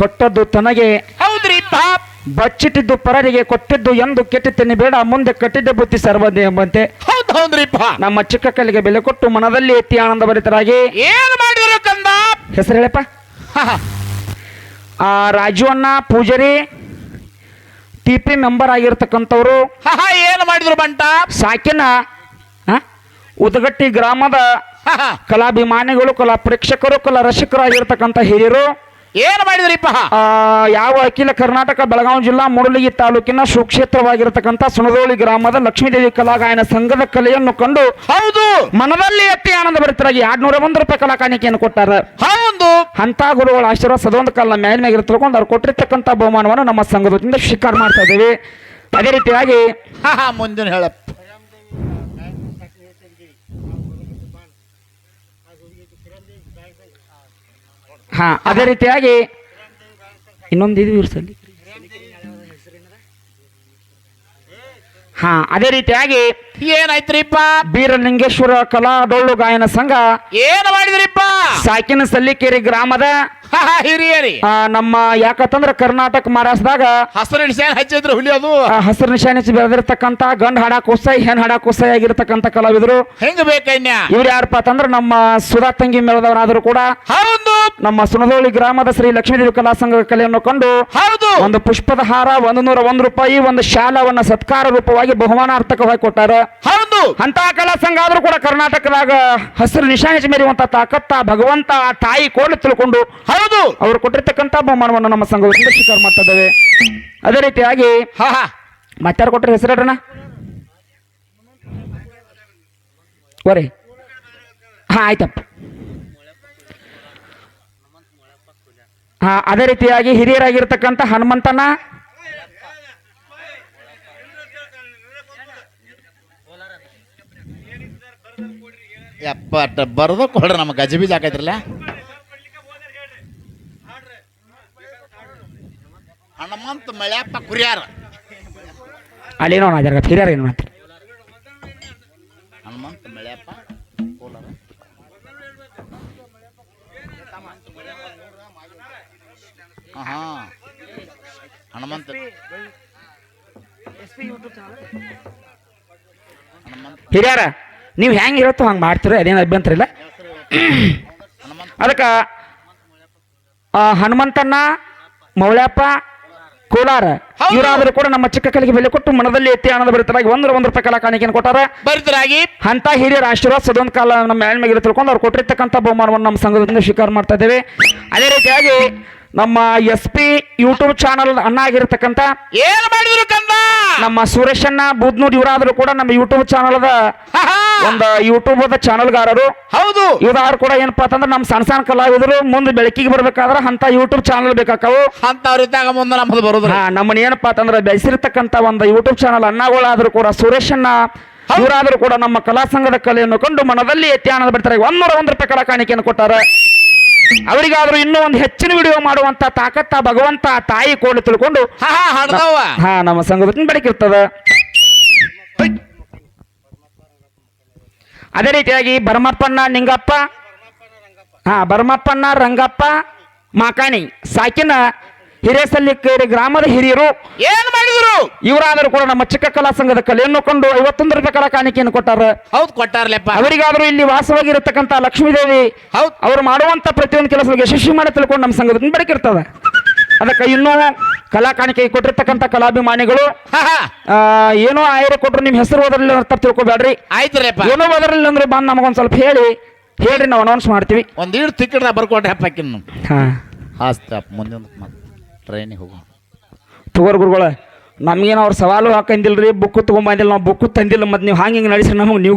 ಕೊಟ್ಟದ್ದು ತನಗೆ ಹೌದ್ರಿ ಪಾಪ್. ಬಚ್ಚಿಟ್ಟಿದ್ದು ಪರರಿಗೆ ಕೊಟ್ಟಿದ್ದು ಎಂದು ಕೆಟ್ಟಿದ್ದೇನೆ ಬೇಡ ಮುಂದೆ ಕಟ್ಟಿದ್ದ ಬುತ್ತಿ ಸರ್ವದೇ ಎಂಬಂತೆ. ಹೌದು ಹೌದ್ರಿಪ್ಪ ನಮ್ಮ ಚಿಕ್ಕ ಕಲ್ಲಿಗೆ ಬೆಲೆ ಕೊಟ್ಟು ಮನದಲ್ಲಿ ಎತ್ತಿ ಆನಂದ ಭರಿತರಾಗಿ ಏನು ಮಾಡಿದ್ರು ಕಂದ? ಹೆಸರು ಹೇಳಪ್ಪ. ಆ ರಾಜು ಅಣ್ಣ ಪೂಜಾರಿ ಟಿ ಪಿ ಮೆಂಬರ್ ಆಗಿರ್ತಕ್ಕಂಥವ್ರು. ಏನು ಮಾಡಿದ್ರು ಬಂಟ? ಸಾಕಿನ ಉದಗಟ್ಟಿ ಗ್ರಾಮದ. ಕಲಾಭಿಮಾನಿಗಳು ಕಲಾ ಪ್ರೇಕ್ಷಕರು ಕಲಾ ರಸಿಕರು ಆಗಿರ್ತಕ್ಕಂಥ ಹಿರಿಯರು. ಏನ್ ಮಾಡಿದ್ರಿಪ್ಪ ಯಾವ ಅಖಿಲ ಕರ್ನಾಟಕ ಬೆಳಗಾವಿ ಜಿಲ್ಲಾ ಮೂಡಲಗಿ ತಾಲೂಕಿನ ಸುಕ್ಷೇತ್ರವಾಗಿರತಕ್ಕಂಥ ಸುನದೋಳಿ ಗ್ರಾಮದ ಲಕ್ಷ್ಮೀದೇವಿ ಕಲಾಗಾಯನ ಸಂಘದ ಕಲೆಯನ್ನು ಕಂಡು ಹೌದು. ಮನದಲ್ಲಿ ಎತ್ತಿ ಆನಂದ ಬರುತ್ತಾಗಿ ಎರಡ್ನೂರ ಒಂದು ರೂಪಾಯಿ ಕಲಾ ಕಾಣಿಕೆಯನ್ನು ಕೊಟ್ಟಾರ. ಹೌದು. ಅಂತ ಗುರುಗಳ ಆಶೀರ್ವಾದ ಸದೊಂದು ಕಾಲ ಮೇಲ್ಮೇಲೆ ತಿಳ್ಕೊಂಡು ಅವ್ರು ಕೊಟ್ಟಿರ್ತಕ್ಕಂಥ ಬಹುಮಾನವನ್ನು ನಮ್ಮ ಸಂಘದಿಂದ ಸ್ವೀಕಾರ ಮಾಡ್ತಾ ಇದ್ದೀವಿ. ಅದೇ ರೀತಿಯಾಗಿ ಹಾ ಹಾ ಮುಂದಿನ ಹೇಳಪ್ಪ. ಹಾ ಅದೇ ರೀತಿಯಾಗಿ ಇನ್ನೊಂದು ಇದು ಇರ್ಸಲ್ಲಿ. ಹಾ ಅದೇ ರೀತಿಯಾಗಿ ಏನಾಯ್ತ್ರಿಪ್ಪ? ಬೀರಲಿಂಗೇಶ್ವರ ಕಲಾ ಡೊಳ್ಳು ಗಾಯನ ಸಂಘ ಏನ್ ಮಾಡಿದ್ರಿಪ್ಪ? ಸಾಕಿನ ಸಲ್ಲಿಕೇರಿ ಗ್ರಾಮದ ಹಿರಿಯರಿ. ನಮ್ಮ ಯಾಕಂತಂದ್ರ ಕರ್ನಾಟಕ ಮಹಾರಾಷ್ಟ್ರದಾಗ ಹಸಿರು ನಿಶಾನೆ ಹಚ್ಚಿದ್ರು ಹುಲಿ ಅದು. ಹಸಿರು ನಿಶಾನೆ ಬೆಳೆದಿರ್ತಕ್ಕಂಥ ಗಂಡ್ ಹಾಡಾಕ್ ಉತ್ಸಾಹಿ ಹೆಣ್ ಹಾಡಾಕ್ ಉತ್ಸಾಹಿ ಆಗಿರ್ತಕ್ಕಂಥ ಕಲಾವಿದರು. ಹೆಂಗ್ ಬೇಕನ್ಯ? ಇವ್ರು ಯಾರಪ್ಪ ಅಂತಂದ್ರ ನಮ್ಮ ಸುಧಾ ತಂಗಿ ಮೇಳದವರಾದ್ರು ಕೂಡ ಹೌದು. ನಮ್ಮ ಸುನದೋಳಿ ಗ್ರಾಮದ ಶ್ರೀ ಲಕ್ಷ್ಮೀದೇವಿ ಕಲಾ ಸಂಘದ ಕಲೆಯನ್ನು ಕಂಡು ಹೌದು. ಒಂದು ಪುಷ್ಪದ ಹಾರ ಒಂದು ನೂರ ಒಂದು ರೂಪಾಯಿ ಒಂದು ಶಾಲವನ್ನ ಸತ್ಕಾರ ರೂಪವಾಗಿ ಬಹುಮಾನಾರ್ಥಕವಾಗಿ ಕೊಟ್ಟಾರ. ಹೌದು. ಅಂತ ಕಲಾ ಸಂಘ ಆದ್ರೂ ಕೂಡ ಕರ್ನಾಟಕದಾಗ ಹಸಿರು ನಿಶಾನೆ ಮೇರಿಯುವಂತ ತಾಕತ್ತ ಭಗವಂತ ಆ ತಾಯಿ ಕೋಳಿ ತಿಳ್ಕೊಂಡು ಹೌದು. ಅವರು ಕೊಟ್ಟಿರ್ತಕ್ಕಂಥ ಬಹುಮಾನವನ್ನು ನಮ್ಮ ಸಂಘ ಸ್ವೀಕಾರ ಮಾಡ್ತಾ ಇದ್ದೇವೆ ಅದೇ ರೀತಿಯಾಗಿ ಹಾ ಹಾ. ಮತ್ತಾರು ಕೊಟ್ಟರೆ ಹೆಸರಣ್ಣ ಒರೆ. ಹಾ ಆಯ್ತಪ್ಪ. ಹಾ ಅದೇ ರೀತಿಯಾಗಿ ಹಿರಿಯರಾಗಿರ್ತಕ್ಕಂಥ ಹನುಮಂತನ ಯಪ್ಪ ಬರ್ದು ಕೊಡ್ರಿ ನಮ್ಮ ಗಜಬೀಜ ಹಾಕೈತ್ರಲ್ಲ. ಹನುಮಂತ ಮಳ್ಯಪ್ಪ ಕುರಿಯಾರ. ಅಲ್ಲೇನೋ ಹಿರಿಯರ ಏನು ಮಾಡ್ತಾರೆ? ಹಾ. ಹನುಮಂತ. ಹಿರಿಯರ ನೀವು ಹೆಂಗೆ ಹೇಳ್ತೋ ಹಂಗೆ ಮಾಡ್ತೀರ ಅದೇನು ಅಭ್ಯಂತರ ಇಲ್ಲ. ಅದಕ್ಕೆ ಹನುಮಂತಣ್ಣ ಮೌಳ್ಯಪ್ಪ ಕೋಲಾರ. ಇವರಾದರೂ ಕೂಡ ನಮ್ಮ ಚಿಕ್ಕ ಕಲಿಗೆ ಬೆಲೆ ಕೊಟ್ಟು ಮನದಲ್ಲಿ ಎತ್ತಿ ಆನಂದ ಬರುತ್ತಾರೆ ಒಂದ್ರ ಒಂದು ರೂಪಾಯಿ ಕಲಾ ಕಾಣಿಕೆಯನ್ನು ಕೊಟ್ಟಾರ. ಬರಿದ್ರಾಗಿ ಅಂತ ಹಿರಿಯರ ಆಶೀರ್ವಾದ ಸದೊಂದು ಕಾಲ ನಮ್ಮ ಮೇಲ್ಮೇಲೆ ತಿಳ್ಕೊಂಡು ಅವ್ರು ಕೊಟ್ಟಿರ್ತಕ್ಕಂಥ ಬಹುಮಾನವನ್ನು ನಮ್ಮ ಸಂಘದಿಂದ ಸ್ವೀಕಾರ ಮಾಡ್ತಾ ಇದ್ದೇವೆ. ಅದೇ ರೀತಿಯಾಗಿ ನಮ್ಮ ಎಸ್ ಪಿ ಯೂಟ್ಯೂಬ್ ಚಾನಲ್ ಅಣ್ಣ ಆಗಿರತಕ್ಕಂತ ಏನ್ ಮಾಡಿದ್ರು ಕಂದ? ನಮ್ಮ ಸುರೇಶಣ್ಣ ಬೂದ್ನೂರ್ ಇವರಾದ್ರು ಕೂಡ ನಮ್ಮ ಯೂಟ್ಯೂಬ್ ಚಾನಲ್ದ ಹ, ಯೂಟ್ಯೂಬ್ ಒಂದು ಯೂಟ್ಯೂಬ್ ಚಾನಲ್ಗಾರರು ಹೌದು. ಇವ್ರಾರು ಕೂಡ ಏನಪ್ಪಾ ಅಂತಂದ್ರೆ ನಮ್ಮ ಸಣ್ಣ ಸಣ್ಣ ಕಲಾವಿದರು ಮುಂದೆ ಬೆಳಕಿಗೆ ಬರ್ಬೇಕಾದ್ರೆ ಅಂತ ಯೂಟ್ಯೂಬ್ ಚಾನಲ್ ಬೇಕಾಕವು. ಅಂತವ್ರಿದ್ದಾಗ ಮುಂದೆ ನಮ್ಮದು ಬರೋದು ಹಾ ನಮ್ಮನ್ನ ಏನಪ್ಪಾ ಅಂತಂದ್ರೆ ಬೆಳೆಸಿರ್ತಕ್ಕಂತ ಒಂದು ಯೂಟ್ಯೂಬ್ ಚಾನಲ್ ಅಣ್ಣಗಳಾದ್ರೂ ಕೂಡ ಸುರೇಶಣ್ಣ ಇವರಾದ್ರೂ ಕೂಡ ನಮ್ಮ ಕಲಾ ಸಂಘದ ಕಲೆಯನ್ನು ಕಂಡು ಮನದಲ್ಲಿ ಎತ್ತಿ ಆನಂದ ಬಿಡ್ತಾರೆ ಒಂದೂರ ಒಂದು ರೂಪಾಯಿ ಕಲಾ ಕಾಣಿಕೆಯನ್ನು ಕೊಟ್ಟಾರ. ಅವರಿಗಾದ್ರೂ ಇನ್ನೂ ಒಂದು ಹೆಚ್ಚಿನ ವಿಡಿಯೋ ಮಾಡುವಂತ ತಾಕತ್ತ ಭಗವಂತ ತಾಯಿ ಕೋಡಿ ತಿಳ್ಕೊಂಡು ಹ ಹ ಹಡ್ದವ. ಹಾ ನಮ್ಮ ಸಂಘದ ಬೆಳಕಿರ್ತದ ಅದೇ ರೀತಿಯಾಗಿ ಭರಮಪ್ಪಣ್ಣ ನಿಂಗಪ್ಪ ಹಾ ಭರಮಪ್ಪಣ್ಣ ರಂಗಪ್ಪ ಮಾಕಾಣಿ ಸಾಕಿನ ಹಿರೇಸಲ್ಲಿಕೇರಿ ಗ್ರಾಮದ ಹಿರಿಯರು ಏನ್ ಮಾಡಿದ್ರು? ಇವರಾದರೂ ಕೂಡ ನಮ್ಮ ಚಿಕ್ಕ ಕಲಾ ಸಂಘದ ಕಲೆಯನ್ನು ಕೊಂಡು ಐವತ್ತೊಂದು ರೂಪಾಯಿ ಕಲಾ ಕಾಣಿಕೆಯನ್ನು ಕೊಟ್ಟಾರ. ಹೌದು ಕೊಟ್ಟಾರ್ಲೆಪ್ಪ. ಅವರಿಗಾದರೂ ಇಲ್ಲಿ ವಾಸವಾಗಿರತಕ್ಕಂಥ ಲಕ್ಷ್ಮೀದೇವಿ ಹೌದ್. ಅವ್ರು ಮಾಡುವಂತ ಪ್ರತಿಯೊಂದು ಕೆಲಸ ಯಶಸ್ವಿ ಮಾಡಿ ತಿಳ್ಕೊಂಡು ನಮ್ಮ ಸಂಘದ ಬರಕಿರ್ತದೆ ಅದಕ್ಕೆ ಇನ್ನೂ ಕಲಾ ಕಾಣಿಕೆ ಕೊಟ್ಟಿರ್ತಕ್ಕಂಥ ಕಲಾಭಿಮಾನಿಗಳು ಆ, ಏನೋ ಆಯ್ರೆ ಕೊಟ್ಟರು ನಿಮ್ಮ ಹೆಸರು ಓದರಲಿಲ್ಲ ಅಂತ ತಿಳ್ಕೊಬೇಡ್ರಿ ಆಯ್ತ್ರಪ್ಪ. ಏನೋ ಓದರಲಿಲ್ಲ ಅಂದ್ರೆ ಬಂದು ನಮಗೊಂದು ಸ್ವಲ್ಪ ಹೇಳಿ ಹೇಳ್ರಿ ನಾವು ಅನೌನ್ಸ್ ಮಾಡ್ತೀವಿ. ಒಂದ್ ಇಡ್ ತಿಕ್ಕಡ ಬರ್ಕೊಟ್ರೆ ಹಪ್ಪಾಕಿನ್ ಹಾ. ಹಾಸ್ತಪ್ಪ ಮುಂದಿನ ಮತ್ತೆ ಟ್ರೈನಿಗೆ ಹೋಗೋ ತಗೋರ್ ಗುರುಗಳ, ನಮ್ಗೇನು ಅವ್ರು ಸವಾಲು ಹಾಕಂದಿಲ್ಲ ರೀ ಬುಕ್ಕು ತೊಗೊಂಬಂದಿಲ್ಲ, ನಾವು ಬುಕ್ಕು ತಂದಿಲ್ಲ, ಮತ್ತು ನೀವು ಹಂಗೆ ಹಿಂಗೆ ನಡೆಸಿ ನಮಗೆ ನೀವು